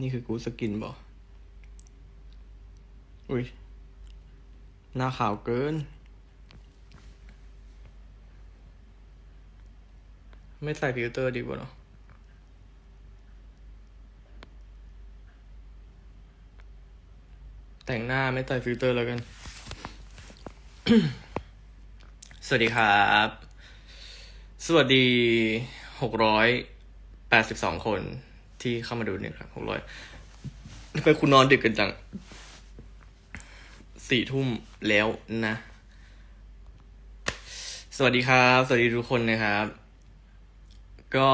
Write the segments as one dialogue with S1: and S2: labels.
S1: นี่คือกูสกินบออุ้ย หน้าขาวเกิน ไม่ใส่ฟิลเตอร์ดีกว่าเนอะแต่งหน้าไม่ใส่ฟิลเตอร์แล้วกัน สวัสดีครับ สวัสดีหกร้อยแปดสิบสองคน ที่เข้ามาดูเนี่ยครับหกร้อยทำไมคุณนอนดึกกันจังสี่ทุ่มแล้วนะ สวัสดีครับ สวัสดีทุกคนนะครับ ก็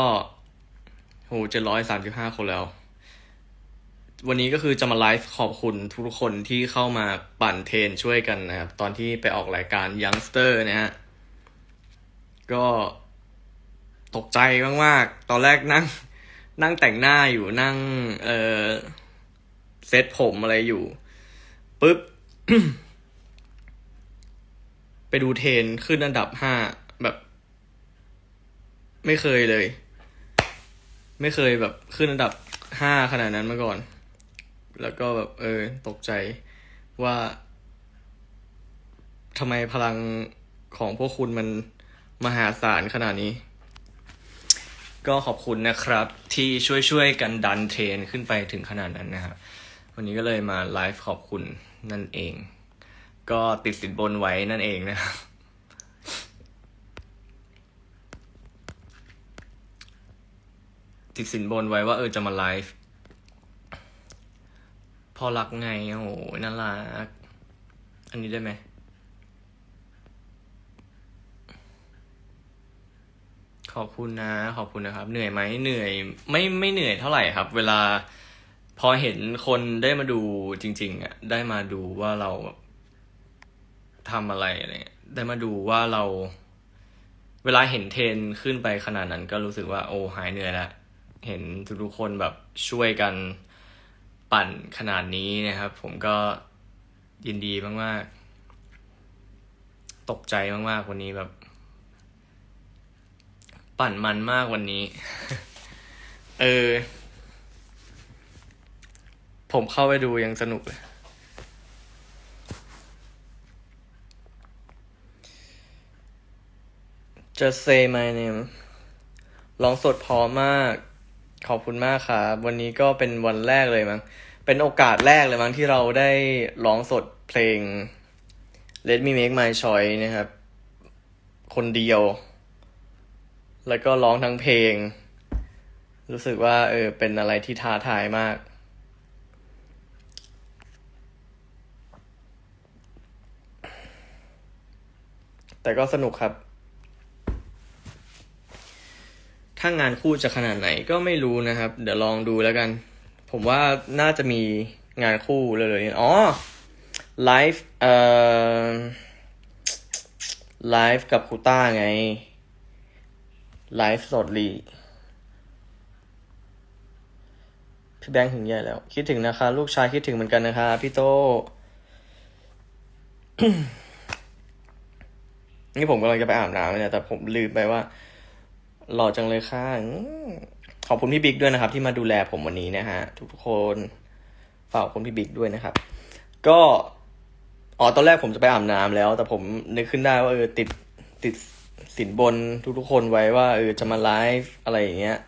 S1: โหเจ็ดร้อยสามสิบห้าคนแล้ว วันนี้ก็คือจะมาไลฟ์ขอบคุณทุกคนที่เข้ามาปั่นเทนช่วยกันนะครับ ตอนที่ไปออกรายการยังสเตอร์นะฮะ ก็ตกใจมาก ๆ ตอนแรกนั่ง นั่งแต่งหน้าอยู่นั่ง เออเซตผมอะไรอยู่ปุ๊บ ไปดูเทนขึ้นอันดับห้าแบบ ไม่เคยเลย ไม่เคยแบบขึ้นอันดับห้าขนาดนั้นมาก่อน แล้วก็แบบ เออ ตกใจว่าทำไมพลังของพวกคุณมันมหาศาลขนาดนี้ ก็ขอบคุณนะครับที่ช่วยช่วยๆกันดันเทรนขึ้นไปถึงขนาดนั้นนะครับวันนี้ก็เลยมาไลฟ์ขอบคุณนั่นเอง ก็ติดสินบนไว้นั่นเองนะครับติดสินบนไว้ว่าเออจะมาไลฟ์พอรักไง โอ้โหน่ารัก อันนี้ได้ไหม ขอบ คุณนะ ขอบคุณนะครับ เหนื่อยไหมเหนื่อย ไม่ไม่เหนื่อยเท่าไหร่ครับ เวลาพอเห็นคนได้มาดูจริง ๆอะได้มาดูว่าเราทำอะไรอะไรได้มาดูว่าเรา เวลาเห็นเทนขึ้นไปขนาดนั้น ก็รู้สึกว่าโอ้หายเหนื่อยแล้วเห็นทุกๆคนแบบช่วยกันปั่นขนาดนี้นะครับ ผมก็ยินดีมากๆตกใจมากๆวันนี้แบบ ปั่นมันมากวันนี้ เออ ผมเข้าไปดูยังสนุกเลย Just say my name ร้องสดพอมาก ขอบคุณมากครับ วันนี้ก็เป็นวันแรกเลยมั้ง เป็นโอกาสแรกเลยมั้งที่เราได้ร้องสดเพลง Let me make my choice นะครับ คนเดียว แล้วก็ร้องทั้งเพลง รู้สึกว่า เออ เป็นอะไรที่ท้าทายมาก แต่ก็สนุกครับ ถ้างานคู่จะขนาดไหนก็ไม่รู้นะครับ เดี๋ยวลองดูแล้วกัน ผมว่าน่าจะมีงานคู่เลยๆอ๋อไลฟ์เอ่อไลฟ์กับคูต้าไง ไลฟ์สดลีพี่แบงค์ถึงใหญ่แล้ว คิดถึงนะคะ ลูกชายคิดถึงเหมือนกันนะคะ พี่โตนี่ผมกำลังจะไปอาบน้ำเนี่ยแต่ผมลืมไปว่า หล่อจังเลยค่ะขอบคุณพี่บิ๊กด้วยนะครับ ที่มาดูแลผมวันนี้นะฮะ ทุกๆคนฝากขอบคุณพี่บิ๊กด้วยนะครับ ก็อ๋อตอนแรกผมจะไปอาบน้ำแล้ว แต่ผมนึกขึ้นได้ว่าเออติดติด สินบนทุกๆคนไว้ว่าเออจะมาไลฟ์อะไรอย่างเงี้ย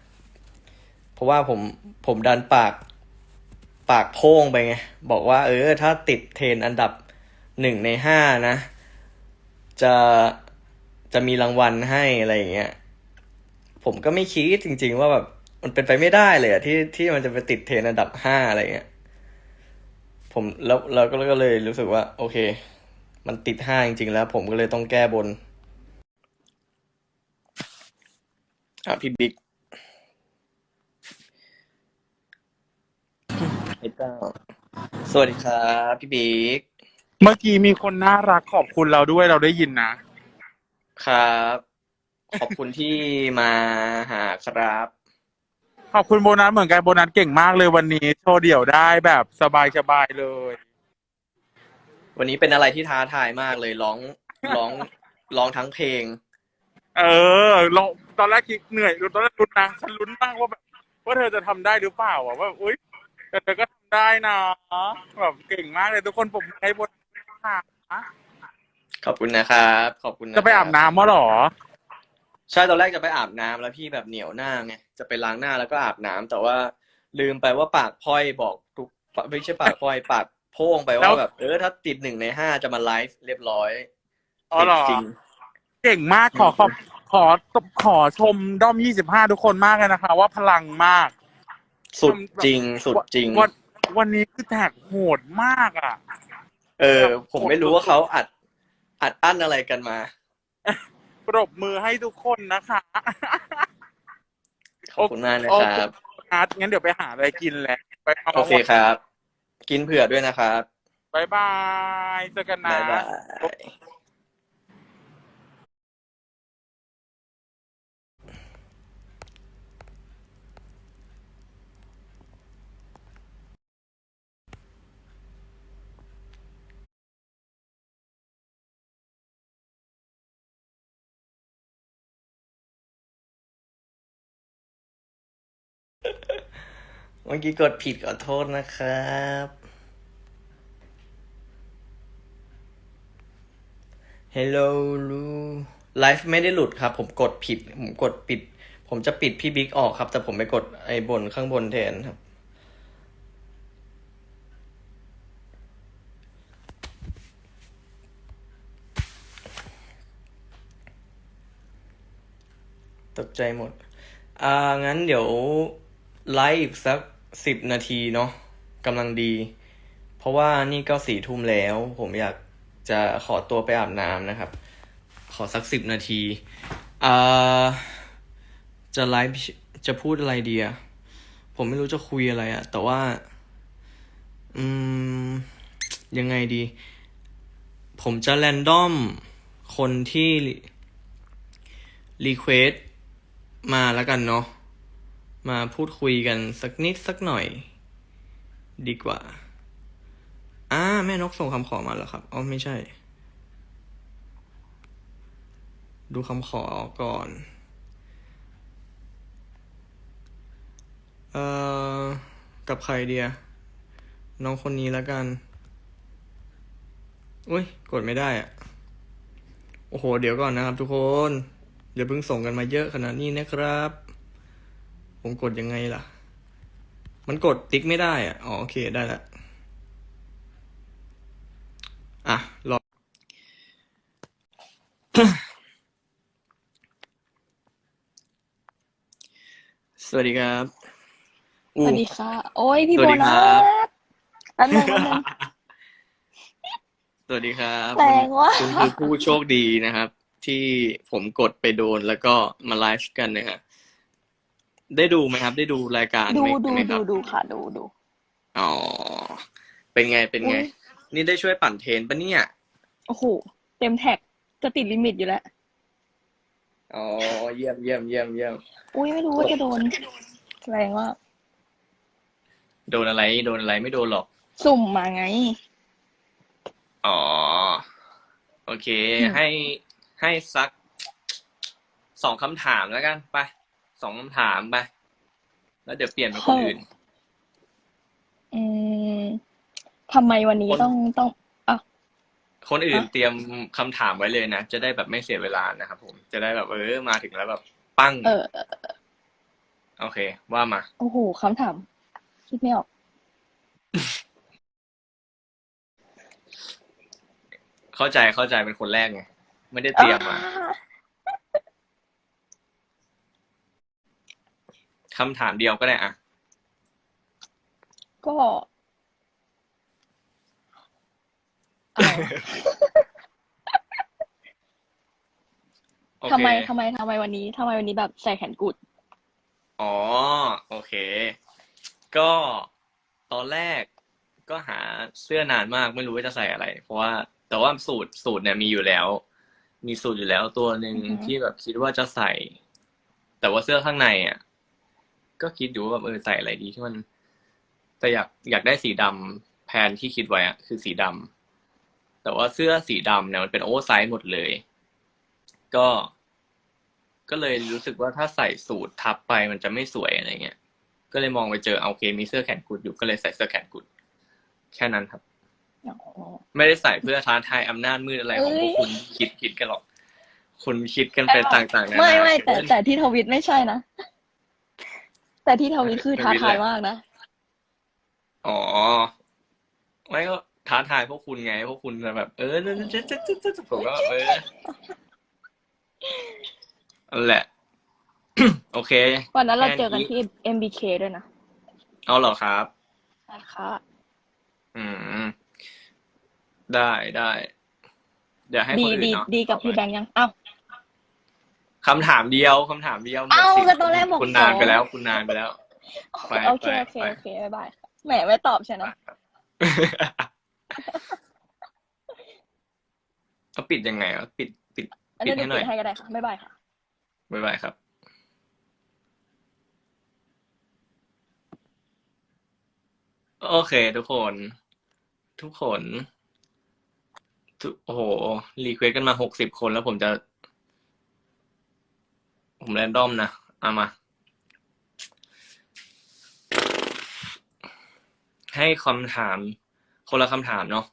S1: เพราะว่าผมผมดันปากปากโพ่งไปไง บอกว่า เออ ถ้าติดเทรนอันดับหนึ่งในห้านะ จะจะมีรางวัลให้อะไรอย่างเงี้ย ผมก็ไม่คิดจริง ๆ ว่าแบบมันเป็นไปไม่ได้เลยอะที่ที่มันจะไปติดเทรนอันดับห้าอะไรเงี้ยผมแล้วเราก็เลยรู้สึกว่า โอเค มันติดห้าจริง ๆ แล้ว ผมก็เลยต้องแก้บน อะพี่บิ๊กไอ้เต้าสวัสดีครับพี่บิ๊ก
S2: เมื่อกี้มีคนน่ารักขอบคุณเราด้วยเราได้ยินนะ
S1: ครับ ขอบคุณที่มาหาครับ
S2: ขอบคุณโบนัสเหมือนกันโบนัสเก่งมากเลยวันนี้ โชว์เดี่ยวได้แบบสบายสบายๆเลย
S1: วันนี้เป็นอะไรที่ท้าทายมากเลยร้องร้องร้องทั้งเพลง
S2: เออเรา ตอนแรกคิดเหนื่อยตอนแรกลุ้นนะฉันลุ้นมากว่าแบบว่าเธอจะทำได้หรือเปล่าอะว่าอุ้ยแต่เธอก็ทำได้นะแบบเก่งมากเลยทุกคนผมให้บนค่ะ
S1: ขอบคุณนะครับ ขอบคุณน
S2: จะไปอาบน้ำมาหรอ
S1: ใช่ตอนแรกจะไปอาบน้ำแล้วพี่แบบเหนียวหน้าไงจะไปล้างหน้าแล้วก็อาบน้ำแต่ว่าลืมไปว่าปากพร่อยบอกทุกไม่ใช่ปากพร่อยปากโพ่งไป
S2: แล้
S1: ว่าวแบบเออถ้าติดหนึ่งในห้าจะมาไลฟ์เรียบร้อย
S2: อ๋อเหรอ
S1: ติดจริง
S2: เก่งมากขอขอบ ขอขอชมด้อมยี่สิบห้าทุกคนมากเลยนะคะ ว่าพลังมาก
S1: สุดจริง สุดจริง
S2: วันวันนี้คือแท็กโหดมากอะ
S1: เออ ผมไม่รู้ว่าเขาอัด อัดอั้นอะไรกันมา
S2: ปรบมือให้ทุกคนนะคะ
S1: ขอบคุณมากนะครับ
S2: อาร์ตงั้นเดี๋ยวไปหาอะไรกินแหละไปเอา
S1: โอเคครับ กินเผื่อด้วยนะครับ
S2: บายบายเจอกันนะ
S1: เมื่อกี้กดผิดขอโทษนะครับ Hello ลูไลฟ์ไม่ได้หลุดครับ ผมกดผิด ผมกดปิด ผมจะปิดพี่บิ๊กออกครับ แต่ผมไปกดไอ้บนข้างบนแทนครับตกใจหมด อ่า งั้นเดี๋ยวไลฟ์สัก สิบนาทีเนาะกำลังดี เพราะว่านี่ก็สี่ทุ่มแล้ว ผมอยากจะขอตัวไปอาบน้ำนะครับ ขอสักสิบนาทีอ่าจะไลฟ์จะพูดอะไรดีอะผมไม่รู้จะคุยอะไรอะแต่ว่า อืม ยังไงดี ผมจะแรนดอมคนที่รีเควสมาแล้วกันเนาะ มาพูดคุยกันสักนิดสักหน่อย ดีกว่า อ่า แม่นกส่งคำขอมาแล้วครับอ๋อไม่ใช่ ดูคำขอก่อน เอ่อ กับใครเดีย น้องคนนี้แล้วกัน อุ้ย กดไม่ได้อะโอ้โห เดี๋ยวก่อนนะครับทุกคน อย่าเพิ่งส่งกันมาเยอะขนาดนี้นะครับ ผมกดยังไงล่ะ มันกดติ๊กไม่ได้อะอ๋อโอเคได้ละอะรอสวัสดีครับ
S3: ส
S1: อู้
S3: วัสดีค่ะ โอ้ยพี่
S1: ส
S3: โบ
S1: วัสดีค
S3: นั
S1: รับ
S3: สแป๊บนึงแป๊บนึง
S1: สวัสดีครับ
S3: แรงว่ะ
S1: คุณคือผู้โชคดีนะครับ ที่ผมกดไปโดนแล้วก็มาไลฟ์กันนะฮะ ได้ดูไหมครับ ได้ดูรายการ
S3: ดู
S1: ไหม
S3: ดู
S1: ไหมค
S3: ดู
S1: รับ
S3: ดูค่ะ ดูดู
S1: อ๋อเป็นไงเป็นไง
S3: อุ๊ย
S1: นี่ได้ช่วยปั่นเทรนปะเนี่ย
S3: โอ้โหเต็มแท็กจะติดลิมิตอยู่แล้ว
S1: อ๋อเยี่ยมเยี่ยมเยี่ยมเยี่ยม
S3: อุ้ยไม่รู้ว่าจะโดนแรงว่า
S1: โดนอะไรโดนอะไรไม่โดนหรอก
S3: สุ่มมาไง
S1: อ๋อ โอเค
S3: อืม
S1: ให้ให้สักสองคำถามแล้วกัน ไป สองคำถามไปแล้วเดี๋ยวเปลี่ยนเป็นคนอื่น
S3: อืมทำไมวันนี้
S1: คน
S3: ต้องต้องอะ
S1: คนอื่น
S3: ฮะ
S1: เตรียมคำถามไว้เลยนะ จะได้แบบไม่เสียเวลานะครับผม จะได้แบบเออมาถึงแล้วแบบปั้ง
S3: เออ
S1: โอเค ว่ามา
S3: โอ้โหคำถาม คิดไม่ออก
S1: เข้าใจเข้าใจเป็นคนแรกไง ไม่ได้เตรียมมา
S3: อ่า
S1: คำถามเดียวก็ได้อะ
S3: ก็อะไรวะ
S1: โอเค
S3: ทำไมทำไมทำไมวันนี้ทำไมวันนี้แบบใส่แขนกุด
S1: อ๋อ โอเค ก็ตอนแรกก็หาเสื้อนานมากไม่รู้ว่าจะใส่อะไร เพราะว่า แต่ว่าสูตรสูตรเนี่ยมีอยู่แล้ว มีสูตรอยู่แล้วตัวหนึ่ง
S3: อือฮึ
S1: ที่แบบคิดว่าจะใส่ แต่ว่าเสื้อข้างในอะ ก็คิดอยู่ว่าแบบเออใส่อะไรดีที่มัน แต่อยากอยากได้สีดำแพลนที่คิดไว้อะคือสีดำแต่ว่าเสื้อสีดำเนี่ยมันเป็นโอเวอร์ไซส์หมดเลย ก็ ก็เลยรู้สึกว่าถ้าใส่สูททับไปมันจะไม่สวยอะไรเงี้ย ก็ก็เลยมองไปเจอเอาโอเคมีเสื้อแขนกุดอยู่ก็เลยใส่เสื้อแขนกุด แค่นั้นครับ
S3: อ๋อ
S1: ไม่ได้ใส่เพื่อท้าทายอำนาจมืดอะไรของพวก
S3: เอ้ย
S1: คุณคิดคิดกันหรอก คุณคิดกันไปต่างๆนานา
S3: ไม่ไม่แต่แต่ที่ทวิตไม่ใช่นะ แต่ที่ทวิตคือท้าทายมากนะ
S1: อ๋อ ไม่ก็ท้าทายพวกคุณไง พวกคุณจะแบบ เออจะจะจะจะจะผมก็แบบเออนั่นแหละ โอเค
S3: วันนั้นเรา
S1: แค่
S3: เจอกันที่ MBK ด้วยนะ
S1: เอาเหรอครับ
S3: ใช่ค่ะ
S1: อืม ได้ได้ เดี๋ยวให้ค
S3: ดี
S1: นอื่น
S3: ดี
S1: เนาะ
S3: ดีกับพี่แบงค์ยัง อ้าว
S1: คำถามเดียวคำถามเดียวหมด
S3: เอ้า
S1: สิทธิ์
S3: ก็ตอนแรกบอก
S1: คุณนาน
S3: สอง
S1: ไปแล้ว คุณนานไปแล้ว ไป
S3: โอเค
S1: ไป
S3: โอเค
S1: ไป
S3: โอเคบ๊ายบายค่ะแหมไม่ตอบใช่ไหม
S1: เขาปิดยังไงวะปิดปิด
S3: อันนี้
S1: ปิดให้หน่อย
S3: เดี๋ยวปิดให้ก็ได้ค่ะบ๊ายบายค่ะ
S1: บ๊ายบายครับโอเค ทุกคน ทุกคนทุกโอ้โหรีเควสกันมาหกสิบคนแล้วผมจะ ผมแรนดอมนะเอามา ให้คำถาม คนละคำถามเนาะ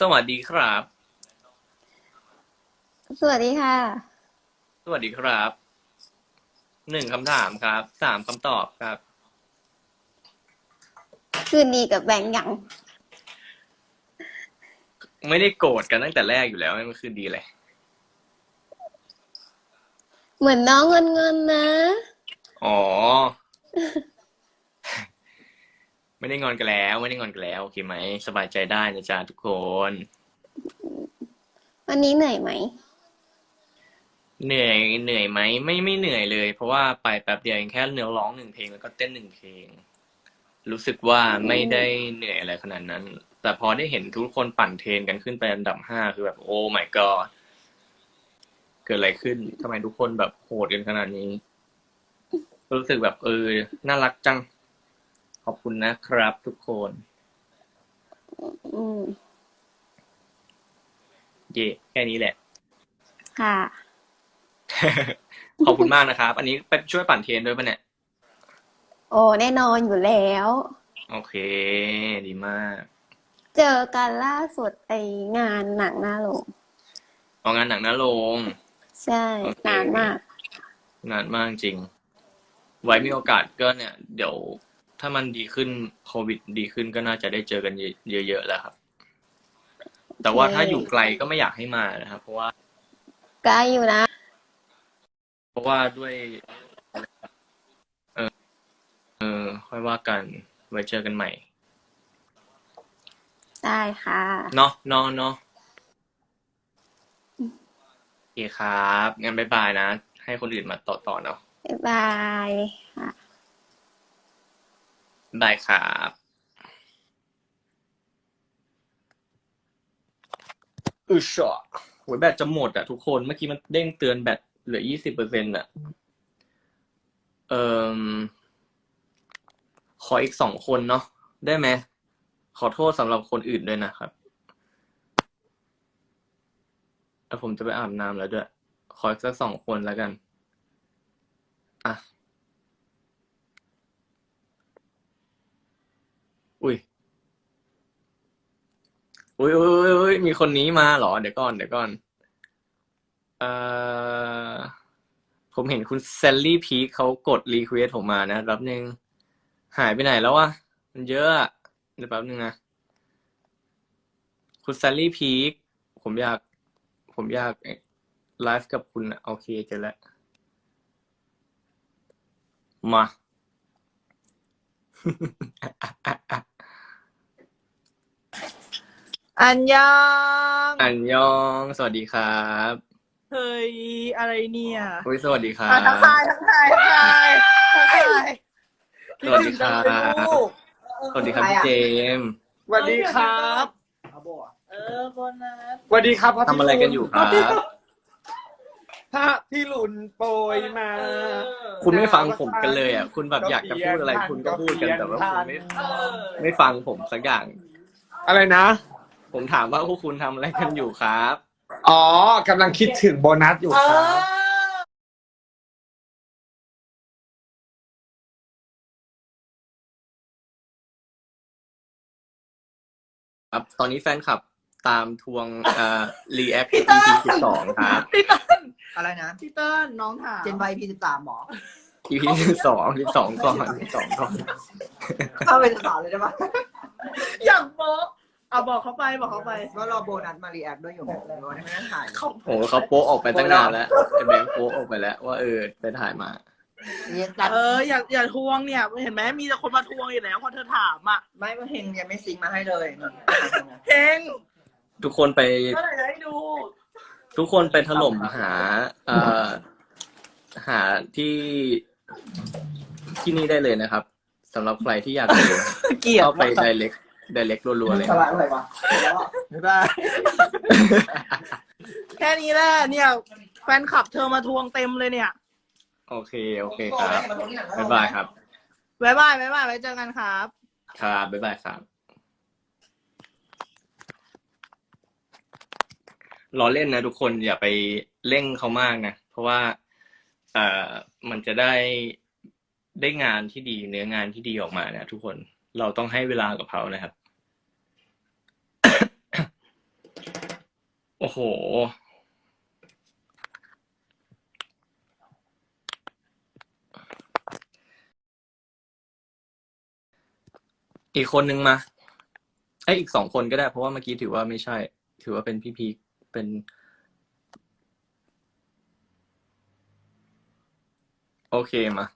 S1: สวัสดีครับ
S4: สวัสดีค่ะ
S1: สวัสดีครับ หนึ่งคำถามครับ สามคำตอบครับ
S4: คืนดีกับแบงค์ยัง
S1: ไม่ได้โกรธกันตั้งแต่แรกอยู่แล้วมันคือดีเลย
S4: เหมือนน้องเงินเงินๆนะ
S1: อ๋อ ไม่ได้งอนกันแล้ว ไม่ได้งอนกันแล้วโอเคไหม สบายใจได้นะจ๊ะทุกคน
S4: วันนี้เหนื่อยไหม
S1: เหนื่อยเหนื่อยไหมไม่ไม่เหนื่อยเลย เพราะว่าไปแป๊บเดียวเองแค่เนื้อร้องหนึ่งเพลงแล้วก็เต้นหนึ่งเพลง รู้สึกว่าไม่ได้เหนื่อยอะไรขนาดนั้น แต่พอได้เห็นทุกคนปั่นเทรนกันขึ้นไปอันดับห้าคือแบบโอ้ my god เกิดอะไรขึ้นทำไมทุกคนแบบโหดกันขนาดนี้ รู้สึกแบบเออ น่ารักจัง ขอบคุณนะครับ ทุกคน
S4: อืม
S1: เย่แค่นี้แหละ
S4: ค่ะ
S1: ขอบคุณมากนะครับ อันนี้ไปช่วยปั่นเทรนด้วยปะเนี่ย
S4: โอ้แน่นอนอยู่แล้ว
S1: โอเค ดีมาก
S4: เจอกันล่าสุดไองานหนังหน้าโรง
S1: เอางานหนังหน้าโรง
S4: ใช่
S1: โอเค
S4: นานมาก
S1: นานมากจริง ไว้มีโอกาสก็เนี่ย เดี๋ยวถ้ามันดีขึ้นโควิดดีขึ้นก็น่าจะได้เจอกันเยอะๆแล้วครับ แต่ว่า
S4: โอเค
S1: ถ้าอยู่ไกลก็ไม่อยากให้มานะครับ เพราะว่า
S4: ไกลอยู่นะ
S1: เพราะว่าด้วย เออเออ ค่อยว่ากัน ไว้เจอกันใหม่
S4: ได้ค่ะ
S1: เนาะเนาะเนาะโอ เคครับงั้นบ๊ายบายนะ ให้คนอื่นมาต่อต่อเนาะ
S4: บ๊ายบายค่ะ
S1: บายครับอือชอโหยแบตจะหมดอะทุกคนเมื่อกี้มันเด้งเตือนแบตเหลือยี่สิบเปอร์เซ็นต์อะ เอ่อขออีกสองคนเนาะได้ไหมขอโทษสำหรับคนอื่นด้วยนะครับ แล้วผมจะไปอาบน้ำแล้วด้วย ขออีกสักสองคนแล้วกัน อะ อุ้ย อุ้ยอุ้ยอุ้ยมีคนนี้มาเหรอ เดี๋ยวก่อน เดี๋ยวก่อน เอ่อ ผมเห็นคุณแซลลี่พีคเขากดรีเควสผมมานะแป๊บนึง หายไปไหนแล้ววะ มันเยอะอะเดี๋ยวแป๊บนึงนะ คุณแซลลี่พีคผมอยาก ผมอยากไลฟ์กับคุณอะโอเคเจอแล้วมา
S5: อันยัง
S1: อันยอง สวัสดีครับ
S5: เฮ้ยอะไรเนี่ย
S1: อุ้ยสวัสดีครั
S5: อะทักทาย
S1: บ
S5: ทักทายทักทายทักทาย
S1: สวัสดีครับ
S5: คิดถึงจังเลยลูก
S1: สวัสดีครับพี่เจมส์
S2: สวัสดีครับ
S5: เออ อโบนั
S2: สสวัสดีครับพ่อ
S1: ทำอะไรกันอยู่ครับ
S2: ถ้าพี่หลุนโปรยมา
S1: คุณไม่ฟังผมกันเลยอะ คุณแบบอยากจะพูดอะไร คุณก็พูดกันแต่ว่าคุณไม่ไม่ฟังผมสักอย่าง
S2: อะไรนะ
S1: ผมถามว่าพวกคุณทำอะไรกันอยู่ครับ
S2: อ๋อกำลังคิดถึงโบนัสอยู่ครับ
S1: ครับ ตอนนี้แฟนคลับ ตามทวงเอ่อรีแอค
S5: พี่เติ้
S1: EP
S5: ล
S1: สิบสองครับ
S5: พี่เติ้ล
S6: อะไรนะ
S5: พี่เติ้ลน้องถาม
S6: เจนไวพีสิบสามหมอ
S1: EP สิบสองสิบสองก่อนสิบสองก่อน
S6: เข้าไปสาวเลยได้ปะ
S5: อยากโป๊ะเอาบอกเขาไปบอกเขาไป
S6: ก็รอโบนัสมารีแอคด้วยอยู่หมอวันนี้ไม่ได้ถ่าย
S5: เขา
S1: โอ้โหเขาโป๊ะออกไปตั้งนานแล้วไอ้แบงค์โป๊ะออกไปแล้ว ว่าเออไปถ่ายมา
S6: เนี่ยตัด
S5: เอออย่าอย่าทวงเนี่ยเห็นไหมมีแต่คนมาทวงอยู่แล้วพอเธอถามอะ
S6: ไม่ว่าเฮงยังไม่ซิงค์มาให้เลยนี่
S5: เพลง
S1: ทุกคนไป
S5: เมื่อไหร่จะให้ดู
S1: ทุกคนไปถล่มหาเอ่อหาที่ที่นี่ได้เลยนะครับสำหรับใครที่อยากดู
S6: เกลียด
S1: เข้าไป direct direct รัวๆเลย
S6: สบายอะไรวะไม่ได้
S5: แค่นี้แหละเนี่ย แฟนคลับเธอมาทวงเต็มเลยเนี่ย
S1: โอเคโอเคครับบ๊ายบายครับ
S5: บ๊ายบายบ๊ายบายไว้เจอกันครับ
S1: ครับบ๊ายบายครับ รอเล่นนะทุกคนอย่าไปเร่งเขามากนะ เพราะว่าเอ่อมันจะได้ได้งานที่ดีเนื้องานที่ดีออกมานะทุกคนเราต้องให้เวลากับเขานะครับ โอ้โห อีกคนนึงมาไออีกสองคนก็ได้ เพราะว่าเมื่อกี้ถือว่าไม่ใช่ ถือว่าเป็นพี่พีค เป็น โอเคมา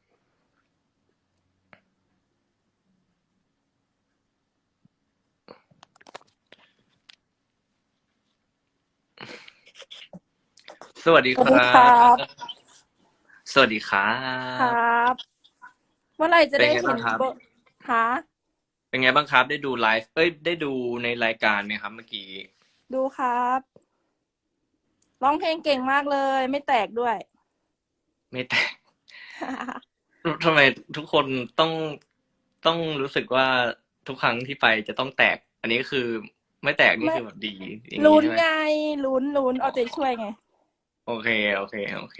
S1: สวัสดีค
S7: สวัสดี
S1: รั
S7: ครับ
S1: บ สวัสดีครับ
S7: ครับ เมื่อไหร่จะได้
S1: เป็นไง
S7: เห็
S1: บ้านงครับ
S7: เบอร์หา
S1: เป็นไงบ้างครับ ได้ดูไลฟ์ เอ้ย ได้ดูในรายการไหมครับเมื่อกี้
S7: ดูครับ ร้องเพลงเก่งมากเลย ไม่แตกด้วย
S1: ไม่แตกทำไมทุกคนต้องต้องรู้สึกว่าทุกครั้งที่ไปจะต้องแตก อันนี้คือไม่แตกนี่
S7: ไม่
S1: คือแบบดีอย่าง
S7: ลุ้น
S1: ใช่ไหม
S7: ไงลุ้นลุ้นเอาใจช่วยไง
S1: โอเค โอเค โอเค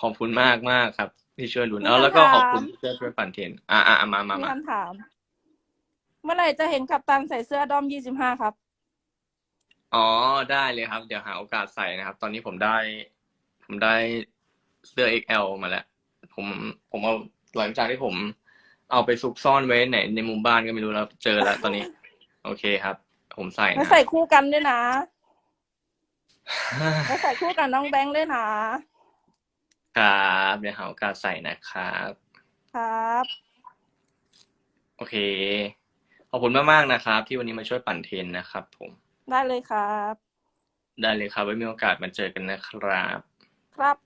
S1: ขอบคุณมากมากครับ ที่ช่วยลุ้น
S7: มี
S1: เอาแล้วก็
S7: คำถาม
S1: ขอบคุณที่ช่วยปั่นเทรนอ่าอ่ามามา
S7: มี
S1: มา
S7: คำถาม เมื่อไหร่จะเห็นกัปตันใส่เสื้อดอมยี่สิบห้าครับ
S1: อ๋อได้เลยครับ เดี๋ยวหาโอกาสใส่นะครับ ตอนนี้ผมได้ ผมได้เสื้อ XL มาแล้ว ผมผมเอาหลังจากที่ผม เอาไปซุกซ่อนไว้ไหน ในมุมบ้านก็ไม่รู้แล้วเจอแล้วตอนนี้ โอเคครับ ผมใส่
S7: แล้ว
S1: นะ
S7: ใส่คู่กันด้วยนะแล้วใส่คู่กับน้องแบงค์ด้วยนะ
S1: ครับเดี๋ยวหาโอกาสใส่นะครับ
S7: ครับ
S1: โอเค ขอบคุณมากๆนะครับ ที่วันนี้มาช่วยปั่นเทรนนะครับผม
S7: ได้เลยครับ
S1: ได้เลยครับ ไว้มีโอกาสมาเจอกันนะครับ
S7: ครับ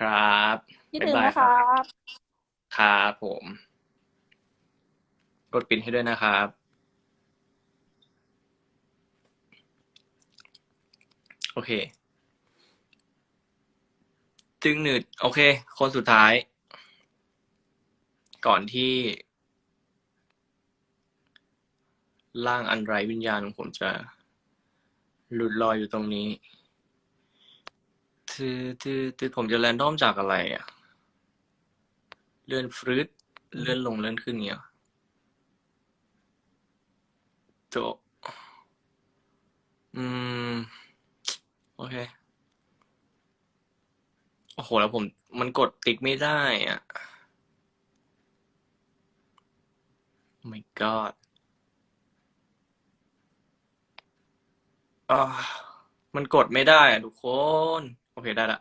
S1: ครับ
S7: คิด
S1: บ๊าย
S7: ถึง
S1: บาย
S7: นะ
S1: ค
S7: ค
S1: รั
S7: รับบ
S1: ครับผม กดปิดให้ด้วยนะครับ โอเค จึงหนืด โอเค คนสุดท้าย ก่อนที่ร่างอันไร้วิญญาณของผมจะ หลุดลอยอยู่ตรงนี้คือคือคือผมจะแรนดอมจากอะไรอะ เลื่อนฟรืดเลื่อนลงเลื่อนขึ้นเงี้ยจบอืม โอเค โอ้โห แล้วผม มันกดติ๊กไม่ได้อะ Oh my god อ่ามันกดไม่ได้อะทุกคน โอเคได้ละ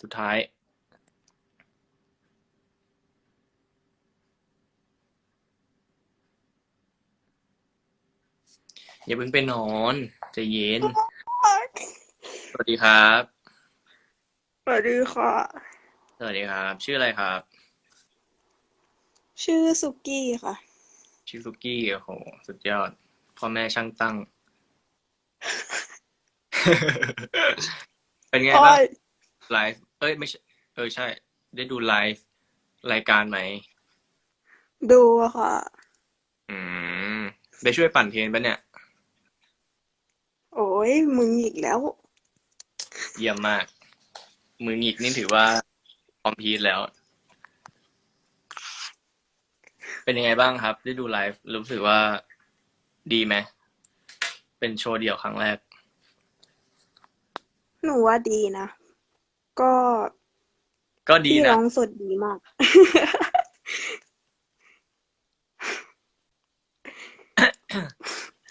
S1: สุดท้าย อย่าเพิ่งไปนอนใจะเย็น สวัสดีครับ
S8: สวัสดีค่ะ
S1: สวัสดีครับ ชื่ออะไรครับ
S8: ชื่อสุกี้ค่ะ
S1: ชื่อซุกี้โอ้โห สุดยอด พ่อแม่ช่างตั้ง เป็นไง
S8: โอ้
S1: บ้าง
S8: ย
S1: ไลฟ์เอ้ยไม่ใช่เออใช่ ได้ดูไลฟ์รายการไหม
S8: ดูอะค่ะ
S1: อืม ได้ช่วยปั่นเทรนปะเนี่ย
S8: โอ้ยมึงอีกแล้ว
S1: เยี่ยมมาก มือหงิกนี่ถือว่าคอมพีทแล้ว เป็นยังไงบ้างครับ ได้ดูไลฟ์รู้สึกว่าดีไหม เป็นโชว์เดี่ยวครั้งแรก
S8: หนูว่าดีนะ ก็
S1: ก็ดี
S8: พี่
S1: นะ
S8: ร้องสดดีมาก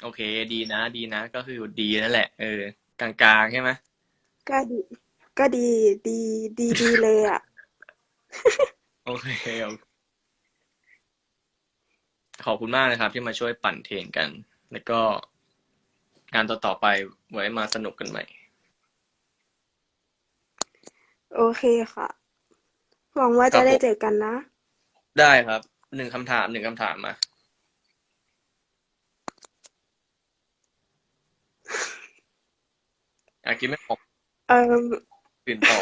S1: โอเค ดีนะ ดีนะ ก็คือดีนั่นแหละ เออ กลางๆใช่ไหม
S8: ก็ดี ก็ดีดีดีดีเลยอะ
S1: โอเคโอเคขอบคุณมากนะครับ ที่มาช่วยปั่นเทรนกัน แล้วก็ งานต่อๆไปไว้มาสนุกกันใหม่
S8: โอเคค่ะ หวังว่าจะได้เจอกันนะ
S1: ได้ครับ หนึ่งคำถามหนึ่งคำถามมา อากินไม่ออก
S8: เอ่อ
S1: ตื่นต่อ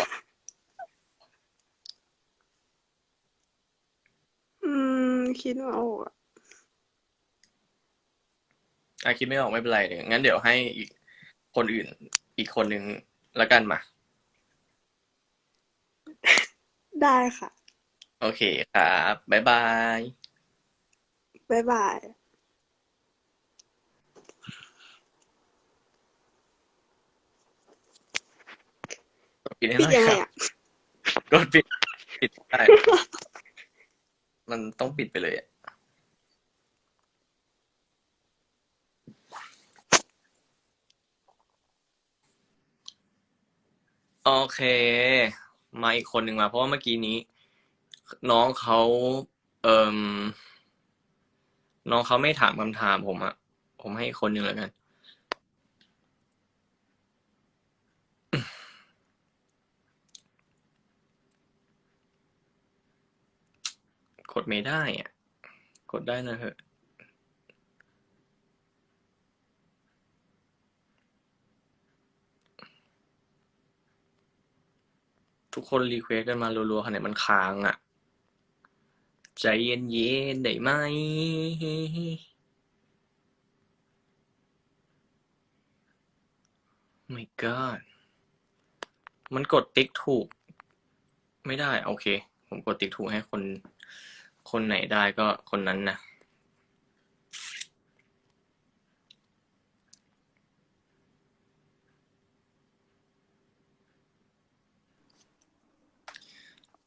S8: อืม คิดไม่ออกอะ
S1: อาคิดไม่ออกไม่เป็นไรเดี๋ยวงั้นเดี๋ยวให้อีกคนอื่น อีกคนหนึ่งแล้วกันมา
S8: ได้ค่ะ
S1: โอเคครับบ๊ายบาย
S8: บ๊ายบาย
S1: กดปิดให้
S8: ปิ
S1: ห
S8: ด
S1: น่อย
S8: ยัง
S1: ค
S8: ไง
S1: รับ
S8: อะ
S1: กดปิดปิดได้ มันต้องปิดไปเลยอะ โอเค มาอีกคนหนึ่งมา เพราะว่าเมื่อกี้นี้ น้องเขาเอ่มน้องเขาไม่ถามคำถามผมอะผมให้อีกคนหนึ่งแล้วกัน กดไม่ได้อะกดได้นะเถอะ ทุกคนรีเควสกันมารัวๆขนาดมันค้างอะ ใจเย็นๆได้ไหม my god มันกดติ๊กถูก ไม่ได้ โอเค ผมกดติ๊กถูกให้คน คนไหนได้ก็คนนั้นนะ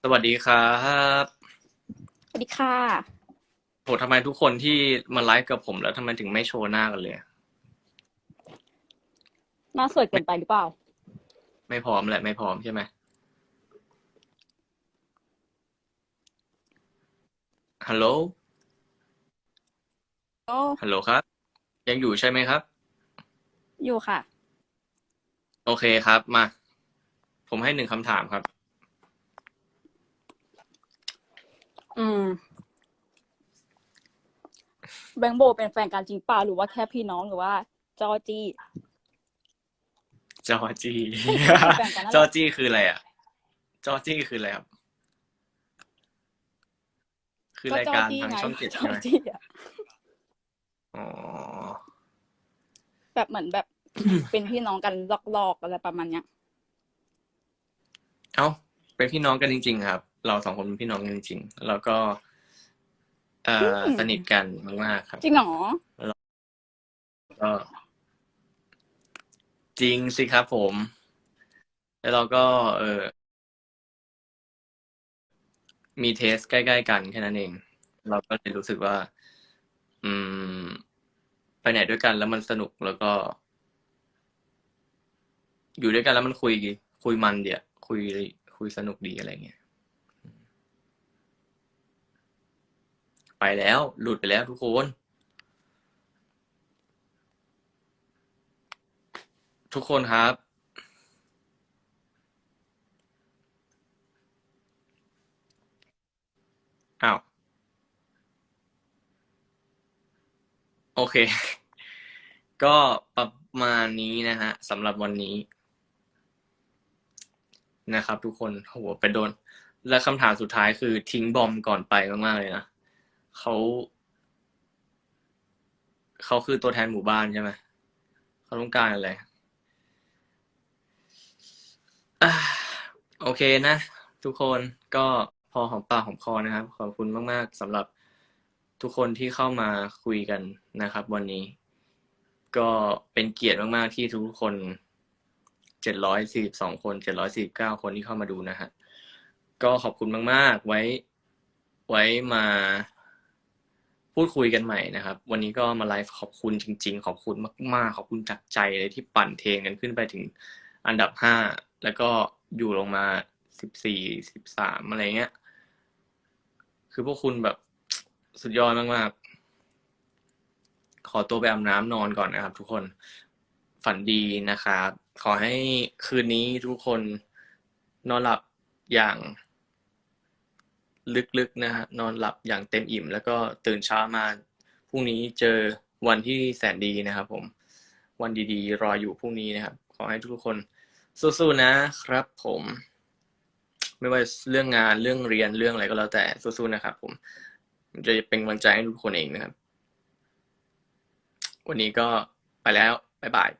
S1: สวัสดีครับ
S7: สวัสดีค่ะ
S1: โหทำไมทุกคนที่มาไลฟ์กับผมแล้วทำไมถึงไม่โชว์หน้ากันเลย
S7: หน้าสวยเกินไปหรือเปล่า
S1: ไม่พร้อมแหละ ไม่พร้อมใช่ไหมฮัลโหล
S7: โอ้
S1: ฮัลโหลครับ ยังอยู่ใช่ไหมครับ
S7: อยู่ค่ะ
S1: โอเคครับ มา ผมให้หนึ่งคำถามครับ
S7: อืม แบงค์โบเป็นแฟนกันจริงเปล่าหรือว่าแค่พี่น้องหรือว่า จอจี้
S1: จอจี้
S7: แบ่งกันนั่นแหละ
S1: จอจี้คืออะไรอะ จอจี้คืออะไรครับ คือรายการทางช่องเจ็ด
S7: จ
S1: ใช่
S7: อ
S1: ไหม
S7: จี้อะ
S1: อ๋อ
S7: แบบเหมือนแบบ เป็นพี่น้องกันลอกๆอะไรประมาณเนี้ย
S1: เอ้า เป็นพี่น้องกันจริง ๆ ครับ เราสองคนเป็นพี่น้องกันจริงๆแล้วก็เอ่อ
S7: อืม
S1: สนิทกันมากๆครับ
S7: จริงเหรอ
S1: ก็จริงสิครับผม แล้วเราก็ เออมีเทสใกล้ๆกันแค่นั้นเอง เราก็เลยรู้สึกว่า อืม ไปไหนด้วยกันแล้วมันสนุกแล้วก็ อยู่ด้วยกันแล้วมันคุย คุยมันเดียวคุยคุยสนุกดีอะไรเงี้ย ไปแล้ว หลุดไปแล้วทุกคน ทุกคนครับ อ้าว โอเค ก็ประมาณนี้นะฮะสำหรับวันนี้ นะครับทุกคนโหไปโดน และคำถามสุดท้ายคือทิ้งบอมก่อนไปมาก ๆ เลยนะ เขาเขาคือตัวแทนหมู่บ้านใช่ไหมเขาต้องการอะไรอโอเคนะ ทุกคนก็พอหอมปากหอมคอนะครับ ขอบคุณมากๆสำหรับทุกคนที่เข้ามาคุยกันนะครับ วันนี้ ก็เป็นเกียรติมากๆที่ทุกคนเจ็ดร้อยสี่สองคนเจ็ดร้อยสี่เก้าคนที่เข้ามาดูนะฮะก็ขอบคุณมาก ๆ ไว้ไว้มา พูดคุยกันใหม่นะครับ วันนี้ก็มาไลฟ์ขอบคุณจริง ๆ ขอบคุณมาก ๆ ขอบคุณจากใจเลยที่ปั่นเทรนกันขึ้นไปถึงอันดับห้าแล้วก็อยู่ลงมาสิบสี่สิบสามอะไรเงี้ย คือพวกคุณแบบสุดยอดมาก ๆ ขอตัวไปอาบน้ำนอนก่อนนะครับ ทุกคนฝันดีนะครับ ขอให้คืนนี้ทุกคนนอนหลับอย่าง ลึกๆนะฮะนอนหลับอย่างเต็มอิ่ม แล้วก็ตื่นเช้ามาพรุ่งนี้เจอวันที่แสนดีนะครับ ผม วันดีๆ รออยู่พรุ่งนี้นะครับ ขอให้ทุกคนสู้ๆนะครับ ผม ไม่ว่าเรื่องงานเรื่องเรียนเรื่องอะไรก็แล้วแต่สู้ๆนะครับ ผมจะเป็นกำลังใจให้ทุกคนเองนะครับ วันนี้ก็ไปแล้วบ๊ายบาย